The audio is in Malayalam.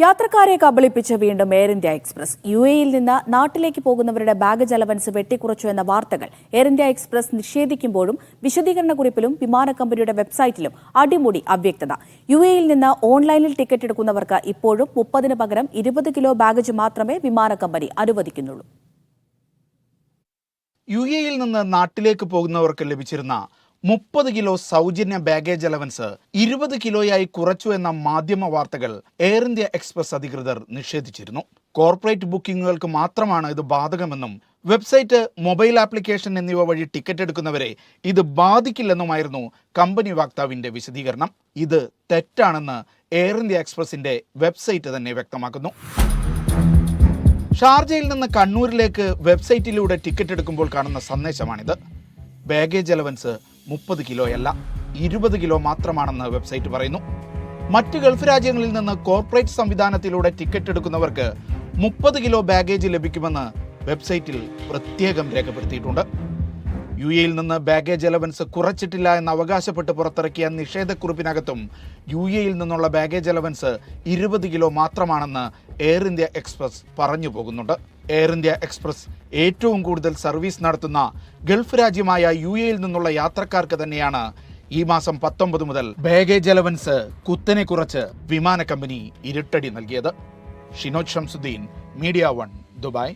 യാത്രക്കാരെ കബളിപ്പിച്ച് വീണ്ടും എയർ ഇന്ത്യ എക്സ്പ്രസ് യു എയിൽ നിന്ന് നാട്ടിലേക്ക് പോകുന്നവരുടെ ബാഗേജ് അലവൻസ് വെട്ടിക്കുറച്ചു എന്ന വാർത്തകൾ എയർ ഇന്ത്യ എക്സ്പ്രസ് നിഷേധിക്കുമ്പോഴും വിശദീകരണ കുറിപ്പിലും വിമാന കമ്പനിയുടെ വെബ്സൈറ്റിലും അടിമുടി അവ്യക്തത. യു എയിൽ നിന്ന് ഓൺലൈനിൽ ടിക്കറ്റ് എടുക്കുന്നവർക്ക് ഇപ്പോഴും മുപ്പതിന് പകരം ഇരുപത് കിലോ ബാഗേജ് മാത്രമേ വിമാന കമ്പനി അനുവദിക്കുന്നുള്ളൂ. യു എയിൽ നിന്ന് നാട്ടിലേക്ക് പോകുന്നവർക്ക് ലഭിച്ചിരുന്ന മുപ്പത് കിലോ സൗജന്യ ബാഗേജ് അലവൻസ് ഇരുപത് കിലോയായി കുറച്ചു എന്ന മാധ്യമ വാർത്തകൾ എയർ ഇന്ത്യ എക്സ്പ്രസ് അധികൃതർ നിഷേധിച്ചിരുന്നു. കോർപ്പറേറ്റ് ബുക്കിംഗുകൾക്ക് മാത്രമാണ് ഇത് ബാധകമെന്നും വെബ്സൈറ്റ് മൊബൈൽ ആപ്ലിക്കേഷൻ എന്നിവ വഴി ടിക്കറ്റ് എടുക്കുന്നവരെ ഇത് ബാധിക്കില്ലെന്നുമായിരുന്നു കമ്പനി വക്താവിന്റെ വിശദീകരണം. ഇത് തെറ്റാണെന്ന് എയർ ഇന്ത്യ എക്സ്പ്രസിന്റെ വെബ്സൈറ്റ് തന്നെ വ്യക്തമാക്കുന്നു. ഷാർജയിൽ നിന്ന് കണ്ണൂരിലേക്ക് വെബ്സൈറ്റിലൂടെ ടിക്കറ്റ് എടുക്കുമ്പോൾ കാണുന്ന സന്ദേശമാണിത്. ബാഗേജ് അലവൻസ് മുപ്പത് കിലോയല്ല ഇരുപത് കിലോ മാത്രമാണെന്ന് വെബ്സൈറ്റ് പറയുന്നു. മറ്റ് ഗൾഫ് രാജ്യങ്ങളിൽ നിന്ന് കോർപ്പറേറ്റ് സംവിധാനത്തിലൂടെ ടിക്കറ്റ് എടുക്കുന്നവർക്ക് മുപ്പത് കിലോ ബാഗേജ് ലഭിക്കുമെന്ന് വെബ്സൈറ്റിൽ പ്രത്യേകം രേഖപ്പെടുത്തിയിട്ടുണ്ട്. യു എയിൽ നിന്ന് ബാഗേജ് അലവൻസ് കുറച്ചിട്ടില്ല എന്ന് അവകാശപ്പെട്ട് പുറത്തിറക്കിയ നിഷേധക്കുറിപ്പിനകത്തും യു എയിൽ നിന്നുള്ള ബാഗേജ് അലവൻസ് ഇരുപത് കിലോ മാത്രമാണെന്ന് എയർ ഇന്ത്യ എക്സ്പ്രസ് പറഞ്ഞു പോകുന്നുണ്ട്. എയർ ഇന്ത്യ എക്സ്പ്രസ് ഏറ്റവും കൂടുതൽ സർവീസ് നടത്തുന്ന ഗൾഫ് രാജ്യമായ യു എയിൽ നിന്നുള്ള യാത്രക്കാർക്ക് തന്നെയാണ് ഈ മാസം പത്തൊമ്പത് മുതൽ ബാഗേജ് അലവൻസ് കുത്തനെ കുറച്ച് വിമാന കമ്പനി ഇരുട്ടടി നൽകിയത്. Shinoj Shamsuddin Media One Dubai.